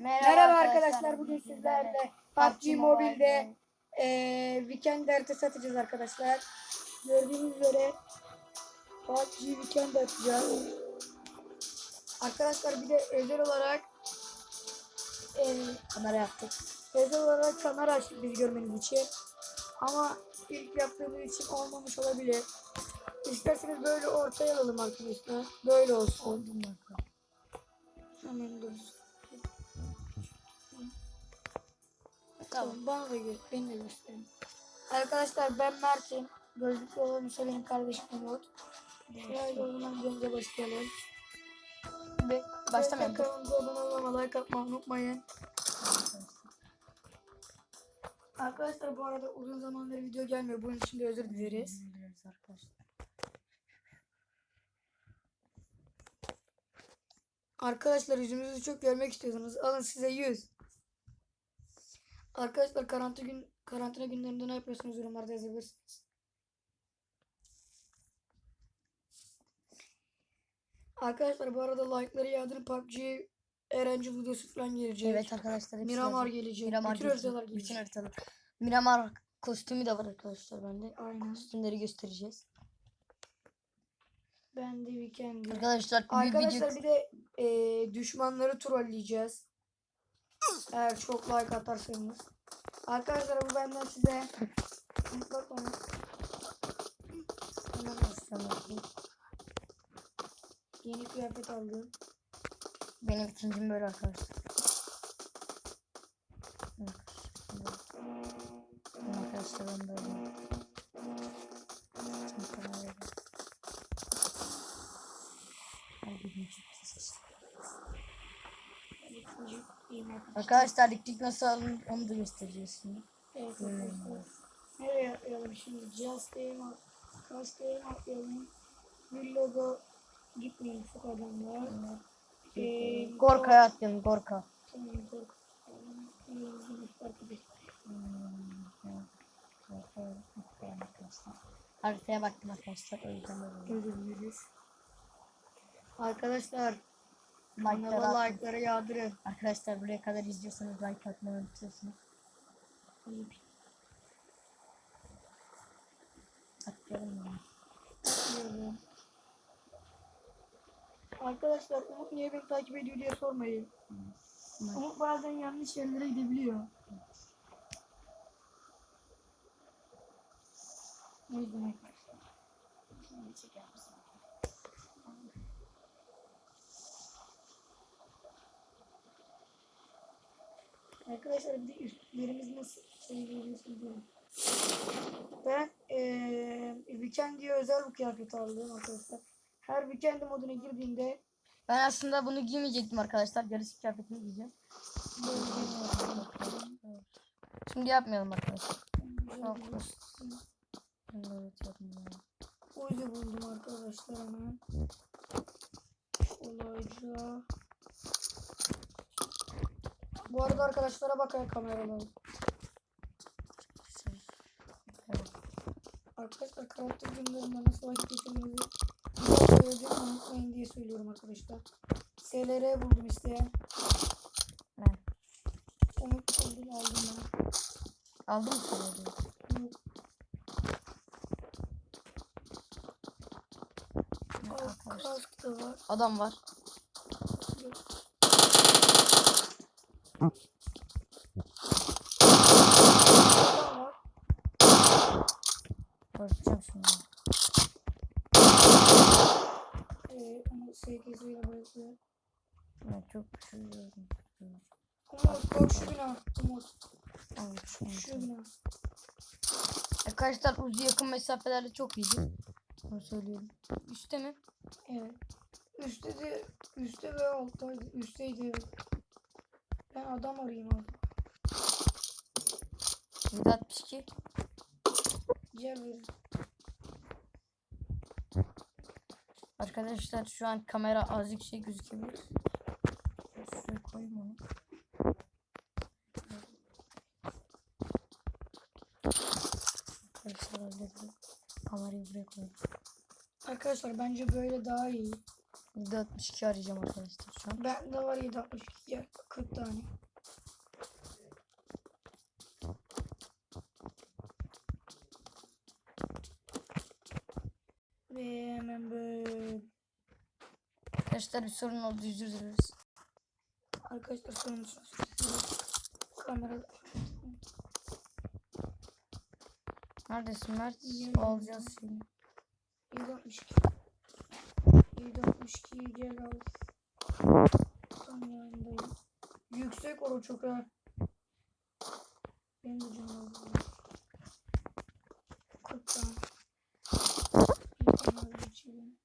Merhaba arkadaşlar bugün sizlerle PUBG Mobile'de eee Weekend haritası atacağız arkadaşlar. Gördüğünüz üzere PUBG Weekend atacağız. Arkadaşlar bir de özel olarak eee kamera yaptık. özel olarak kamera açtık biz görmeniz için. Ama ilk yaptığımız için olmamış olabilir. İsterseniz böyle ortaya alalım arkadaşlar. Böyle olsun. Hemen dur. Tamam bana da gör, beni de gösterin. Arkadaşlar ben Mert'im. Gözlüklü olan benim kardeşim Umut. Şöyle o zaman videomuza başlayalım. Ve başlamayalım. Kanalımıza abone olmayı, like atmayı unutmayın. Arkadaşlar bu arada uzun zamandır video gelmiyor. Bunun için de özür dileriz. Arkadaşlar yüzümüzü çok görmek istiyorsanız alın size 100. Arkadaşlar karantina gün karantina günlerinde ne yapıyorsunuz yorumlarda yazabilirsiniz. Arkadaşlar bu arada like'ları yağdırın PUBG Erencil videosu falan gelecek. Evet arkadaşlar. Miramar gelecek. Miramar Bütün gelecek. haritalar Bütün gelecek. haritalar. Miramar kostümü de var arkadaşlar bende. Aynen. Kostümleri göstereceğiz. Ben de weekend'im. Arkadaşlar bir Arkadaşlar video bir de eee, düşmanları trolleyeceğiz. Eğer çok like atarsanız. Arkadaşlar bu benden size Bak bana. Hemen Yeni kıyafet aldım. benim ikincim böyle arkadaşlar. Arkadaşlar ben böyle. Arkadaşlar. Diklik nasıl alın onu da göstereceğiz şimdi. Evet Hmm. arkadaşlar. Nereye atlayalım şimdi? Just Aim at. Cast Aim atlayalım. Bir logo gitmeyin çok adam var. Ee, Gorka'ya atlayalım Gorka. Tamam edelim. Haritaya baktım arkadaşlar. Özür dileriz. Arkadaşlar kanala like'lara yağdırın. Arkadaşlar buraya kadar izliyorsanız like atmayı unutuyorsunuz. Atlayalım mı? Atlıyorum. Arkadaşlar Umut niye beni takip ediyor diye sormayın. Umut bazen yanlış yerlere gidebiliyor. Yüzden arkadaşlar. Şimdi çeker misin? Arkadaşlar bir de üstlerimiz nasıl şey görüyorsunuz. Ben eee Weekend diye özel bir kıyafet aldım arkadaşlar. Her Weekend moduna girdiğinde Ben aslında bunu giymeyecektim arkadaşlar. Yarısı kıyafetini giyeceğim. Şimdi yapmayalım arkadaşlar. Şey. Evet, yapmayalım. Buldum arkadaşlar hemen. Kolayca. Bu arada arkadaşlara bakın kameralar. Evet. Arkadaşlar karakter günlerinde nasıl vakit geçirdiğinizi söyleyeceğim unutmayın diye söylüyorum arkadaşlar. SLR buldum isteyen. Ben. Umut buldum aldım ben. Aldın mı sen? Yok. Kask da var. Adam var. Yok. Adam var. Korkacağım şimdi. Ee, ama sevgilisiyle bırakıyor. Ben çok üşüyorum. Umut bak şu bina. Umut şu bina. Arkadaşlar uzu yakın mesafelerde çok iyidir. Onu söyleyeyim. Üste mi? Evet. Üstte de üstte ve alttaydı. Üstteydi evet. Ben adam arayayım abi. 762. Gel verin. Arkadaşlar şu an kamera azıcık şey gözükebilir. Şuraya koyayım onu. Arkadaşlar buraya koyayım. Arkadaşlar bence böyle daha iyi. 762 arayacağım arkadaşlar şu an. Bende var 762 40 tane. Ve hemen böyle Arkadaşlar bir sorun oldu özür dileriz. arkadaşlar sorumlusunuz. Kamera Neredesin Mert? Alacağız seni. 762. 762 gel al. Tam yanındayım. Yüksek oru çok ha. Benim de canım aldım. 40 tane. Geçelim.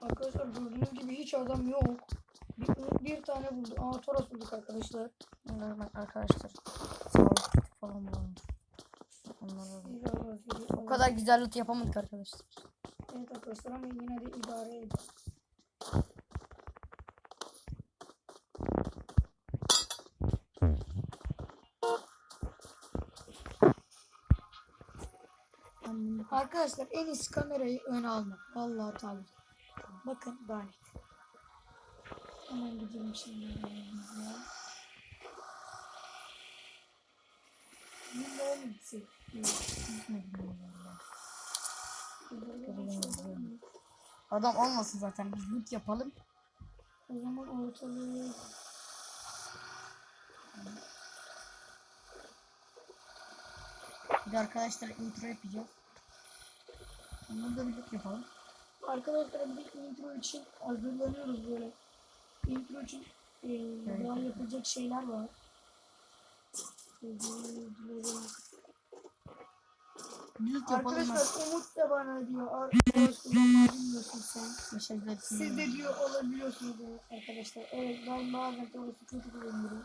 Arkadaşlar gördüğünüz gibi hiç adam yok. Bir, bir tane buldu. Aa Toros bulduk arkadaşlar. Bunlar bak arkadaşlar. Sağlık falan bulmuş. Onları O kadar güzel loot yapamadık arkadaşlar. Evet arkadaşlar ama yine de idare edin. Arkadaşlar en iyisi kamerayı öne almak. Vallahi tabii. Bakın daha net. Hemen gidelim şimdi yanımıza. Yine o mu gitsek? Gitmedim vallahi. Burada bir şey var mı? Adam olmasın zaten biz loot yapalım. O zaman ortalığı Bir de arkadaşlar intro yapacağız. Onları da bir loot yapalım. Arkadaşlar bir intro için hazırlanıyoruz böyle. Intro için e, daha yapılacak şeyler var. Loot yapalım. Arkadaşlar Umut da bana diyor. Arkadaş kullanmayı bilmiyorsun sen. Mesajlar Siz de diyor olabiliyorsunuz arkadaşlar. Evet ben bazen doğrusu kötü kullanıyorum.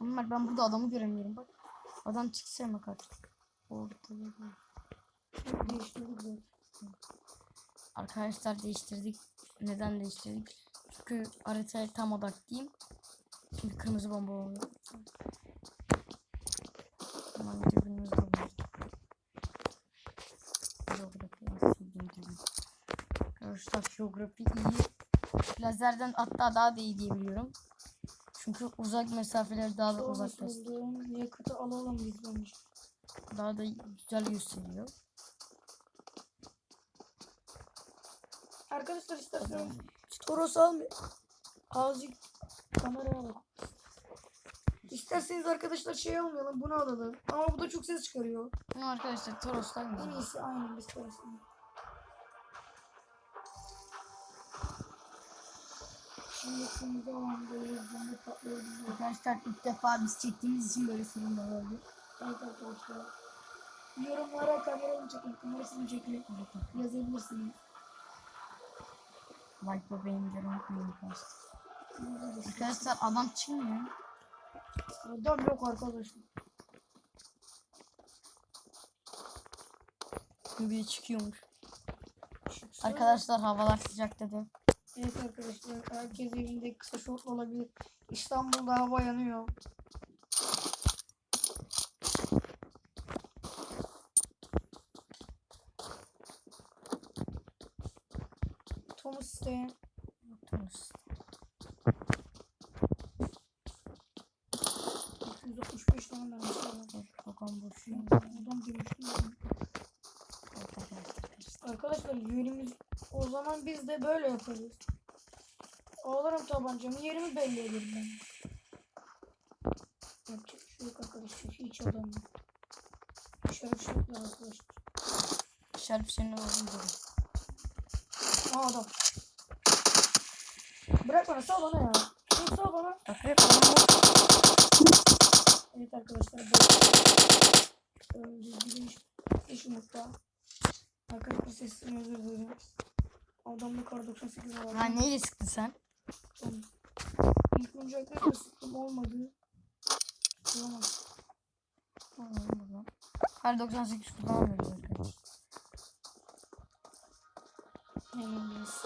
Ömer ben burada adamı göremiyorum bak. Adam çıksa mı artık. Ortada. Değiştirdik de. Arkadaşlar değiştirdik. Neden değiştirdik? Çünkü haritaya tam odaklıyım. Şimdi kırmızı bomba. Geografi en sevdiğim gibi. Arkadaşlar geografi iyi. Lazerden hatta daha da iyi diyebiliyorum. Çünkü uzak mesafeler daha da Sonra uzaklaştı. sorduğum yakıtı alalım biz bence. Daha da güzel gösteriyor. Arkadaşlar isterseniz Toros almıyor. Azıcık kameraya bak. İsterseniz arkadaşlar şey almayalım bunu alalım. Ama bu da çok ses çıkarıyor. Ama arkadaşlar Toros'tan En iyisi aynen biz Toros'u. Şimdi kırmızı alandayız. Bunu patlıyoruz. Arkadaşlar ilk defa biz çektiğimiz için böyle sorunlar oldu. Evet arkadaşlar. Yorumlara kamerayı çekin, kamerasını çekin. Yazabilirsiniz. Like ve beğenileri unutmayın arkadaşlar. Arkadaşlar adam çıkmıyor. Adam yok arkadaşlar. Bir çıkıyormuş. Çıksa- Arkadaşlar havalar sıcak dedi. Evet arkadaşlar herkes evinde kısa şort olabilir. İstanbul'da hava yanıyor. Thomas isteyen 265 tane vermiş adam. Bakalım boş. Adam demiştim. Arkadaşlar. Yönümüz o zaman biz de böyle yaparız. Alırım tabancamı yerimi belli ederim ben. Yapacak bir şey yok arkadaşlar. Hiç adam yok. Dışarı çıkıyor arkadaşlar. Şerif senin oğlum dedi. Aa adam. Bırak bana sal bana ya. Sal bana. Akrep adam bu. Evet arkadaşlar. Öldü. Giriş. İş umutta. Arkadaşlar sesini özür dilerim. Adamda kar 98 var. Ha neyle sıktın sen? Tamam. İlk arkadaşlar sıktım olmadı. Tamam. Tamam, Her 98 kullanamıyoruz arkadaşlar. Hemen biraz.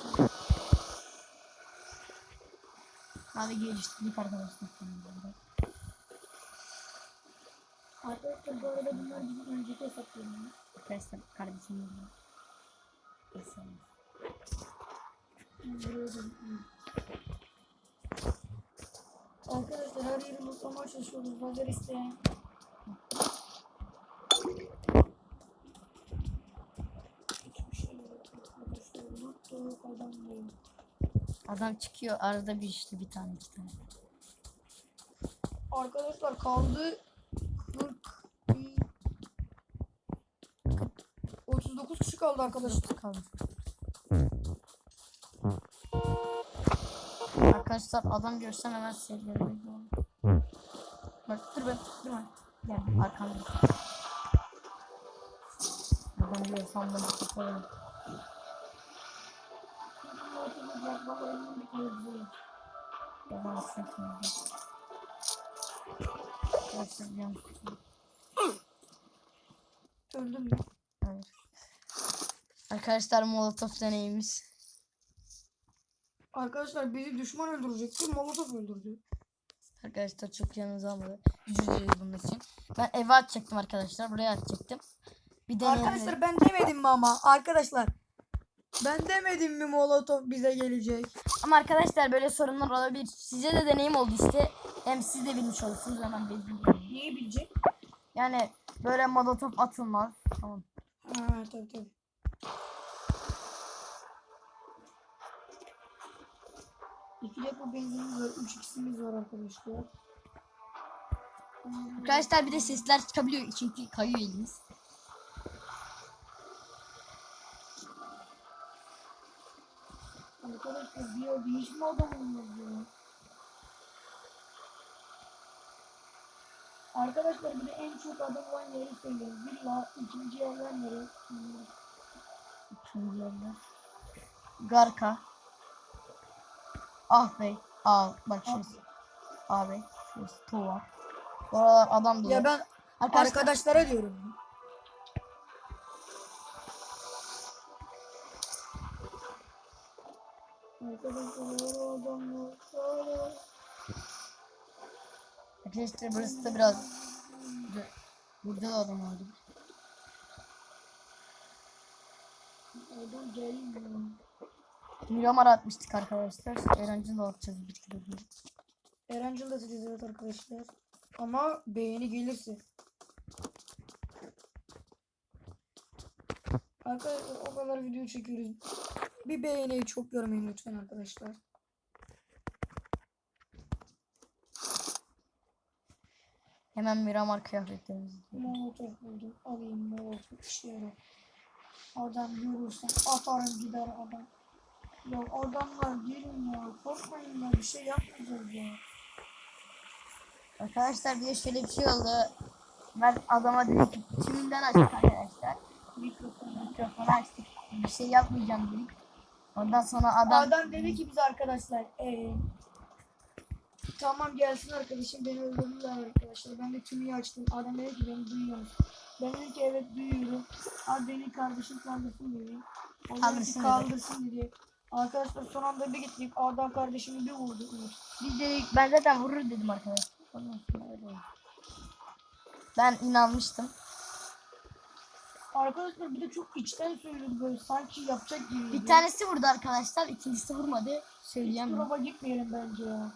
Hadi geliştirdik arkadaşlar. Arkadaşlar bu arada bunlar bizim önceki hesaplarımız. Arkadaşlar kardeşim. Neyse. Arkadaşlar her yeri mutlamaya çalışıyoruz. Lazer isteyen. Şey. Adam çıkıyor arada bir işte bir tane iki tane. Arkadaşlar kaldı 39 kişi kaldı arkadaşlar. kalmış. Arkadaşlar adam görsem hemen sevgilerim. Bak dur be durma. Gel arkamda. Adam görsem bunu tutarım. Yalan Öldüm mü? Hayır. Arkadaşlar molotof deneyimiz. Arkadaşlar bizi düşman öldürecekti. Molotov öldürdü. Arkadaşlar çok yanınıza almadı. Özür dileriz bunun için. Ben eve atacaktım arkadaşlar. Buraya atacaktım. Bir deneyelim. Arkadaşlar ben demedim mi ama? Arkadaşlar ben demedim mi Molotov bize gelecek? Ama arkadaşlar böyle sorunlar olabilir. Size de deneyim oldu işte. Hem siz de bilmiş olursunuz hemen bildim. Niye bilecek? Yani böyle molotof atılmaz. Tamam. Ha tabii tabii. İki depo benzinimiz var. Üç ikisimiz var arkadaşlar. Arkadaşlar bir de sesler çıkabiliyor çünkü kayıyor eliniz. Arkadaşlar bir yerde hiç mi adam olmaz ya? Arkadaşlar bir de çok adam olan yeri söyleyin. Villa ikinci yerler nere? Üçüncü yerler. Garka. Ah bey. Aa bak şurası. Ah bey. Şurası Tuva. Oralar adam dolu. Ya ben Arkadaşlar, arkadaşlara diyorum. Arkadaşlar burası da biraz Burada da adam vardı. Adam gelmiyor. Miramar atmıştık arkadaşlar. Erencil de atacağız bir kilo. Erencil de atacağız evet arkadaşlar. Ama beğeni gelirse. Arkadaşlar o kadar video çekiyoruz. Bir beğeniyi çok görmeyin lütfen arkadaşlar. Hemen Miramar kıyafetlerimizi. Molotov buldum. Alayım molotov işe yarar. Adam görürsen atarım gider adam. Ya adamlar gelin ya. Korkmayın ya. Bir şey yapmayacağız ya. Arkadaşlar bir de şöyle bir şey oldu. Ben adama dedim ki tümünden açtık arkadaşlar. Mikrofonu. Mikrofonu açtık. Bir şey yapmayacağım dedik. Ondan sonra adam, Adam dedi ki biz arkadaşlar eee tamam gelsin arkadaşım beni öldürdüler arkadaşlar. Ben de tümüyü açtım. Adam dedi ki beni duyuyor musun? Ben dedim ki evet duyuyorum. Abi beni kardeşim kaldırsın dedi. Ki Kaldırsın dedi. kaldırsın dedi. Arkadaşlar son anda bir gittik. Adam kardeşimi bir vurdu. Biz dedik ben zaten vurur dedim arkadaşlar. Ben inanmıştım. Arkadaşlar bir de çok içten söylüyordu böyle sanki yapacak gibi. Bir tanesi vurdu arkadaşlar. ikincisi vurmadı. Söyleyemiyorum. Drop'a gitmeyelim bence ya.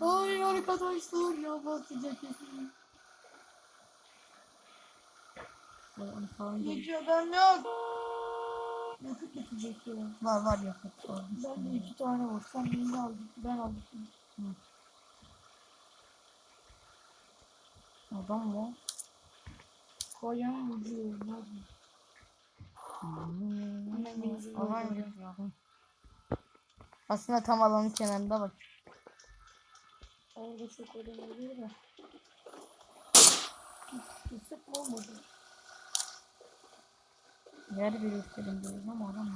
Ay arkadaşlar ya basacak kesin. Hiç adam yok. Yakıt bitecek ya. Var var yakıt. var. Ben de iki tane var. Sen birini aldın. Ben aldım. Adam mı? o? Koyan yapayım? Hemen benzin ya. Aslında tam alanın kenarında bak. Orada çok oluyor da. Kısık olmadı. Yer bir istedim diyoruz ama adam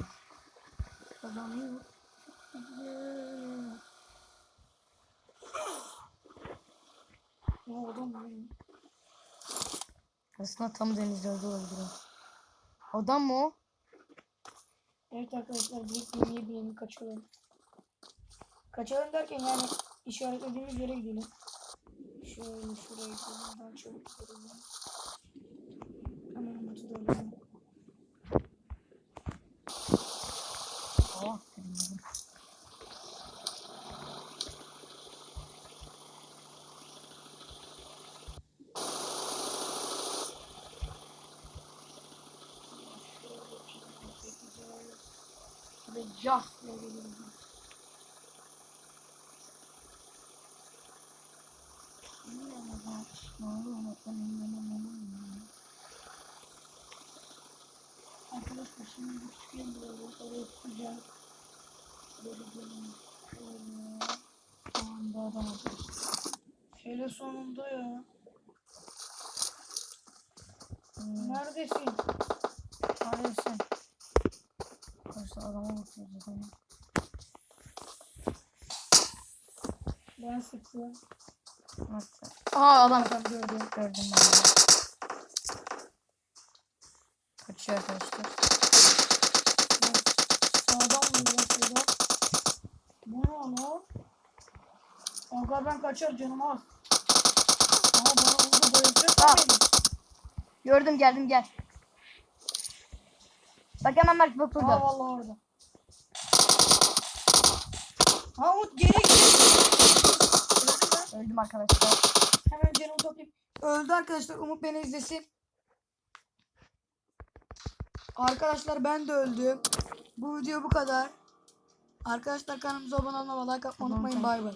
adam var ya. Aslında tam denizlerde olabilir. Adam mı o? Evet arkadaşlar büyük gemiye binelim kaçalım. Kaçalım derken yani işaretlediğimiz yere gidelim. Şöyle şuraya gidelim. Daha çabuk gidelim. Hemen umutu da alalım. Oh, Just Atıyor. Şöyle sonunda ya. Neredesin? Neredesin? Arkadaşlar adama bakıyoruz adama. Ben sıktım. Nasıl? Aa adam Adam gördüm. gördüm ben de. Kaçıyor arkadaşlar. Sağdan mı? Bu ne lan? Aga ben kaçar canım az. Ama bana vurdu bayılacak beni. Gördüm geldim gel. Bak hemen bak Aa burada. vallahi orada. Ha Umut geri git. Öldü mü? Öldüm arkadaşlar. Hemen canımı toplayayım. Öldü arkadaşlar. Umut beni izlesin. Arkadaşlar ben de öldüm. Bu video bu kadar. Arkadaşlar kanalımıza abone olmayı, like atmayı unutmayın. Bay bay.